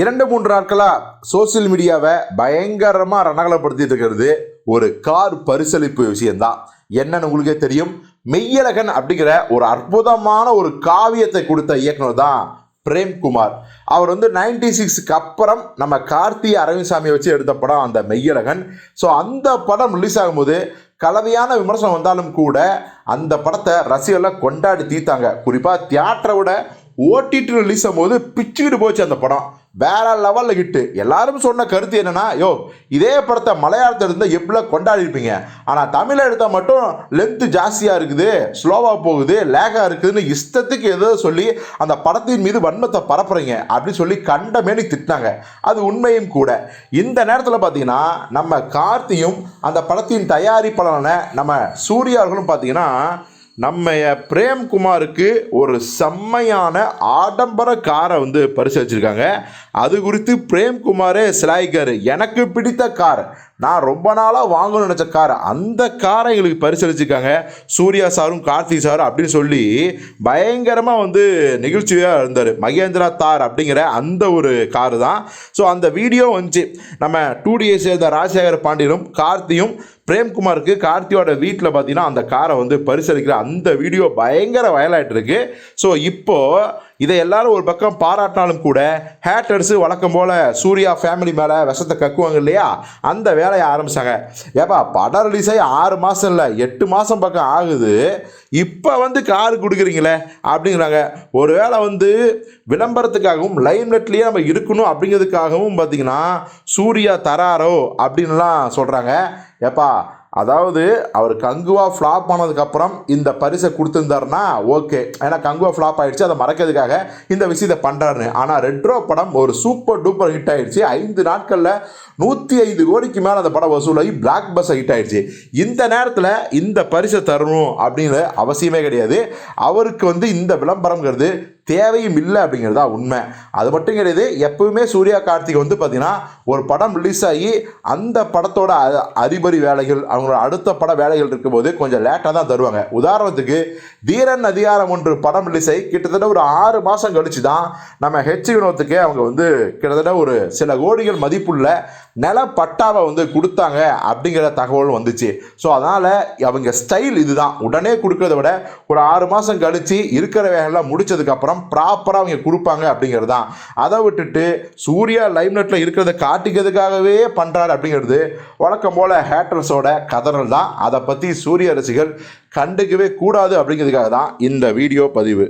இரண்டு மூன்று நாட்களாக சோசியல் மீடியாவை பயங்கரமாக ரணகலப்படுத்திட்டு இருக்கிறது ஒரு கார் பரிசளிப்பு விஷயம்தான். என்னன்னு உங்களுக்கே தெரியும். மெய்யழகன் அப்படிங்கிற ஒரு அற்புதமான ஒரு காவியத்தை கொடுத்த இயக்குனர் தான் பிரேம்குமார். அவர் வந்து நைன்டி சிக்ஸ்க்கு அப்புறம் நம்ம கார்த்தி அரவிந்த்சாமியை வச்சு எடுத்த படம் அந்த மெய்யழகன். ஸோ அந்த படம் ரிலீஸ் ஆகும்போது கலவையான விமர்சனம் வந்தாலும் கூட அந்த படத்தை ரசிகர்லாம் கொண்டாடி தீர்த்தாங்க. குறிப்பாக தியேட்டரை விட ஓடிடி ரிலீஸ் ஆகும்போது பிச்சுக்கிட்டு போச்சு அந்த படம். வேற லெவலில் ஹிட்டு எல்லாரும் சொன்ன கருத்து என்னன்னா யோ இதே படத்தை மலையாளத்தில் இருந்தால் எப்படிலாம் கொண்டாடி இருப்பீங்க ஆனால் தமிழை எடுத்தால் மட்டும் லென்த்து ஜாஸ்தியாக இருக்குது ஸ்லோவாக போகுது லேகாக இருக்குதுன்னு இஷ்டத்துக்கு ஏதோ சொல்லி அந்த படத்தின் மீது வன்மத்தை பரப்புறீங்க அப்படின்னு சொல்லி கண்டமேனி திட்டினாங்க. அது உண்மையும் கூட. இந்த நேரத்தில் பார்த்தீங்கன்னா நம்ம கார்த்தியும் அந்த படத்தின் தயாரிப்பாளரான நம்ம சூர்யா அவர்களும் பார்த்தீங்கன்னா நம்ம பிரேம்குமாருக்கு ஒரு செம்மையான ஆடம்பர காரை வந்து பரிசளிச்சிருக்காங்க. அது குறித்து பிரேம்குமாரே சிலாய்க்கார் எனக்கு பிடித்த கார். நான் ரொம்ப நாளாக வாங்கணும்னு நினச்ச கார். அந்த காரை எங்களுக்கு பரிசளிச்சிருக்காங்க. சூர்யா சாரும் கார்த்திக் சாரும் அப்படின்னு சொல்லி பயங்கரமாக வந்து நிகழ்ச்சியாக இருந்தார். மகேந்திரா தார் அப்படிங்கிற அந்த ஒரு காரு தான் ஸோ அந்த வீடியோ வந்துச்சு. நம்ம டூ சேர்ந்த ராஜசேகர் பாண்டியனும் கார்த்தியும் பிரேம்குமாருக்கு கார்த்தியோட வீட்டில் பார்த்தீங்கன்னா அந்த காரை வந்து பரிசளிக்கிற அந்த வீடியோ பயங்கர வயலாயிட்டு இருக்கு. ஸோ இப்போது இதை எல்லாரும் ஒரு பக்கம் பாராட்டினாலும் கூட ஹேட்டர்ஸு வழக்கம் போல் சூர்யா ஃபேமிலி மேலே விஷத்தை கக்குவாங்க இல்லையா? அந்த வேலையை ஆரம்பிச்சாங்க. ஏப்பா படம் ரிலீஸ் ஆகி ஆறு மாதம் இல்லை எட்டு மாதம் பக்கம் ஆகுது. இப்போ வந்து கார் கொடுக்குறீங்களே அப்படிங்கிறாங்க. ஒருவேளை வந்து விளம்பரத்துக்காகவும் லைம்லெட்லேயே நம்ம இருக்கணும் அப்படிங்கிறதுக்காகவும் பார்த்தீங்கன்னா சூர்யா தராரோ அப்படின்லாம் சொல்கிறாங்க ஏப்பா அதாவது அவர் கங்குவா ஃப்ளாப் ஆனதுக்கப்புறம் இந்த பரிசை கொடுத்துருந்தாருன்னா ஓகே ஏன்னா கங்குவா ஃப்ளாப் ஆகிடுச்சு அதை மறக்கிறதுக்காக இந்த விஷயத்தை பண்ணுறாரு ஆனால் ரெட்ரோ படம் ஒரு சூப்பர் டூப்பர் ஹிட் ஆகிடுச்சு ஐந்து நாட்களில் நூற்றி ஐந்து கோடிக்கு மேலே அந்த படம் வசூலாகி பிளாக் பஸ் ஹிட் ஆகிடுச்சு இந்த நேரத்தில் இந்த பரிசை தரணும் அப்படின்னு அவசியமே கிடையாது. அவருக்கு வந்து இந்த விளம்பரங்கிறது தேவையும் இல்லை அப்படிங்கிறது தான் உண்மை. அது மட்டும் கிடையாது எப்பவுமே சூர்யா கார்த்திக் வந்து பார்த்தீங்கன்னா ஒரு படம் ரிலீஸ் ஆகி அந்த படத்தோட அ- வேலைகள் அவங்களோட அடுத்த பட வேலைகள் இருக்கும்போது கொஞ்சம் லேட்டாக தான் தருவாங்க. உதாரணத்துக்கு தீரன் அதிகாரம் ஒன்று படம் ரிலீஸ் ஆகி கிட்டத்தட்ட ஒரு ஆறு மாதம் கழிச்சு தான் நம்ம ஹெச் வினோத்துக்கு அவங்க வந்து கிட்டத்தட்ட ஒரு சில கோடிகள் மதிப்புள்ள நில பட்டாவை வந்து கொடுத்தாங்க அப்படிங்கிற தகவல் வந்துச்சு. ஸோ அதனால் அவங்க ஸ்டைல் இதுதான். உடனே கொடுக்கறத விட ஒரு ஆறு மாதம் கழித்து இருக்கிற வேலைலாம் முடிச்சதுக்கப்புறம் ப்ராப்பராக அவங்க கொடுப்பாங்க அப்படிங்கிறது தான் அதை விட்டுட்டு சூர்யா லைம்லெட்டில் இருக்கிறத காட்டிக்கிறதுக்காகவே பண்ணுறாரு அப்படிங்கிறது வழக்கம் போல் ஹேட்டர்ஸோட கதறல் தான். அதை பற்றி சூரிய ரசிகர்கள் கண்டுக்கவே கூடாது அப்படிங்கிறதுக்காக தான் இந்த வீடியோ பதிவு.